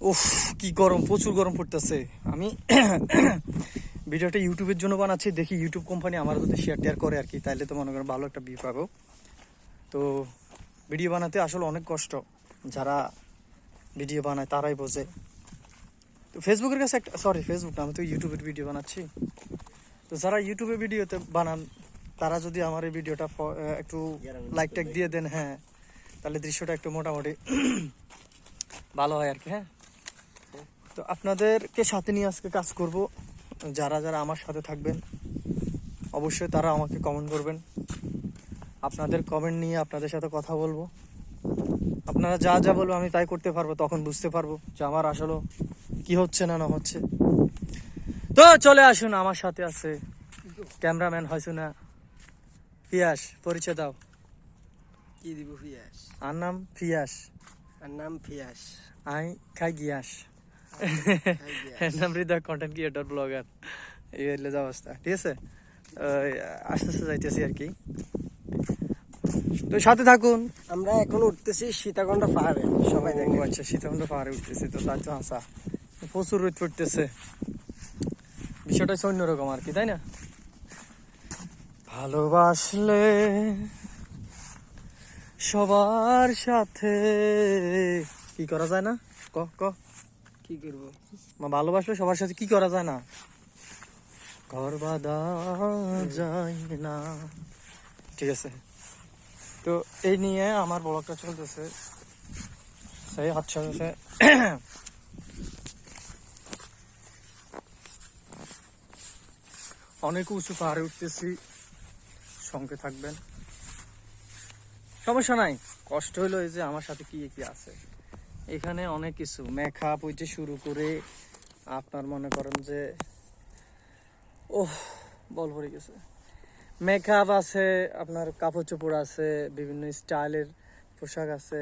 উফ, কি গরম, প্রচুর গরম পড়তেছে। আমি ভিডিওটা ইউটিউবের জন্য বানাচ্ছি, দেখি ইউটিউব কোম্পানি আমার যদি শেয়ার টেয়ার করে আর কি তাহলে তো মনে করেন ভালো একটা ভিউ পাবো। তো ভিডিও বানাতে আসলে অনেক কষ্ট, যারা ভিডিও বানায় তারাই বোঝে। তো ফেসবুকের কাছে একটা সরি ফেসবুক না, আমি তো ইউটিউবের ভিডিও বানাচ্ছি। তো যারা ইউটিউবে ভিডিওতে বানান, তারা যদি আমার এই ভিডিওটা একটু লাইক টাইক দিয়ে দেন হ্যাঁ তাহলে দৃশ্যটা একটু মোটামুটি ভালো হয় আর কি হ্যাঁ। তো আপনাদেরকে সাথে নিয়ে আজকে কাজ করব। যারা যারা আমার সাথে থাকবেন অবশ্যই তারা আমাকে কমেন্ট করবেন। আপনাদের কমেন্ট নিয়ে আপনাদের সাথে কথা বলব। আপনারা যা যা বলব আমি তাই করতে পারব তখন বুঝতে পারব যে আমার আসলে কি হচ্ছে না না হচ্ছে। তো চলে আসুন আমার সাথে আছে ক্যামেরাম্যান হয়তো না পিয়াস পরিচয় দাও। কি দিব ফিয়াস? আর নাম পিয়াস আর নাম ফিয়াস। আই খাই গিয়াস। নাম হৃদয় কন্টেন্ট ক্রিয়েটর ব্লগার এই হইলে যে অবস্থা ঠিক আছে? আস্তে আস্তে যাইতেছি আর কি। তো সাথে থাকুন। আমরা এখন উঠতেছি সীতাকুণ্ড পাহাড়ে সবাই দেখে আচ্ছা সীতাকুণ্ড পাহাড়ে উঠতেছি তো তার তো হাসা। প্রচুর রোদ পড়তেছে। বিষয়টা হচ্ছে অন্যরকম আর কি তাই না? ভালোবাসলে সবার সাথে কি করা যায় না? ক ক। কি করব? মা ভালোবাসলে সবার সাথে কি করা যায় না? ঘর বাঁধা যায় না। ঠিক আছে। তো এই নিয়ে আমার ব্লগটা চলতেছে। সেই আচ্ছা সে অনেক উঁচু পাহাড়ে উঠতেছি। সঙ্গে থাকবেন। সমস্যা নাই। কষ্ট হলো এই যে আমার সাথে কি কি আছে। এখানে অনেক কিছু। মেকআপ হইতে শুরু করে আপনার মনে করেন যে ওহ বল ভরে গেছে। মেকআপ আছে আপনার কাপড় চোপড় আছে বিভিন্ন স্টাইলের পোশাক আছে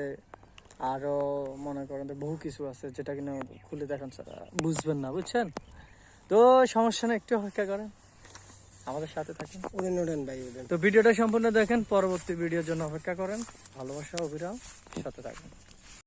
আরও মনে করেন যে বহু কিছু আছে যেটা কিনা খুলে দেখেন বুঝবেন না বুঝছেন? তো সমস্যা না একটু অপেক্ষা করেন। আমাদের সাথে থাকেন। উড়েন উড়েন ভাই তো ভিডিওটা সম্পূর্ণ দেখেন পরবর্তী ভিডিওর জন্য অপেক্ষা করেন। ভালোবাসা অবিরাম সাথে থাকেন